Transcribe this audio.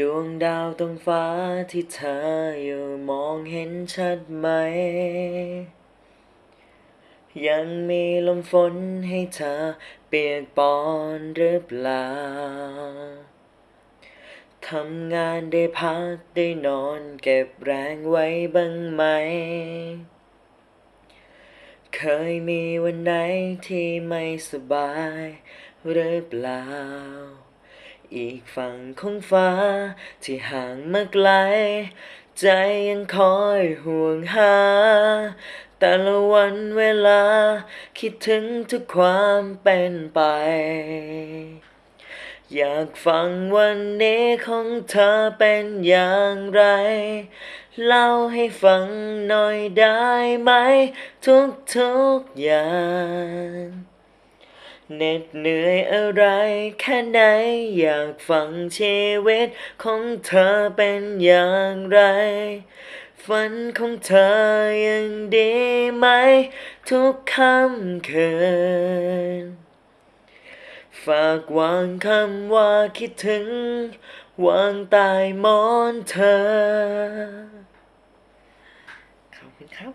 ดวงดาวตรงฟ้าที่เธออยู่มองเห็นชัดไหม ยังมีลมฝนให้เธอเปียกปอนหรือเปล่า ทำงานได้พักได้นอนเก็บแรงไว้บ้างไหม เคยมีวันไหนที่ไม่สบายหรือเปล่า อีกฝั่งของฟ้า ที่ห่างมาไกล ใจยังคอยห่วงหา แต่ละวันเวลา คิดถึงทุกความเป็นไป อยากฟังวันนี้ของเธอเป็นอย่างไร เล่าให้ฟังหน่อยได้ไหม ทุกทุกๆอย่าง เหน็ดเหนื่อยอะไรแค่ไหน อยากฟังชีวิตของเธอเป็นอย่างไร ฝันของเธอยังดีไหม ทุกค่ำคืน ฝากวางคำว่าคิดถึง วางต้หมอนเธอ ขอบคุณครับ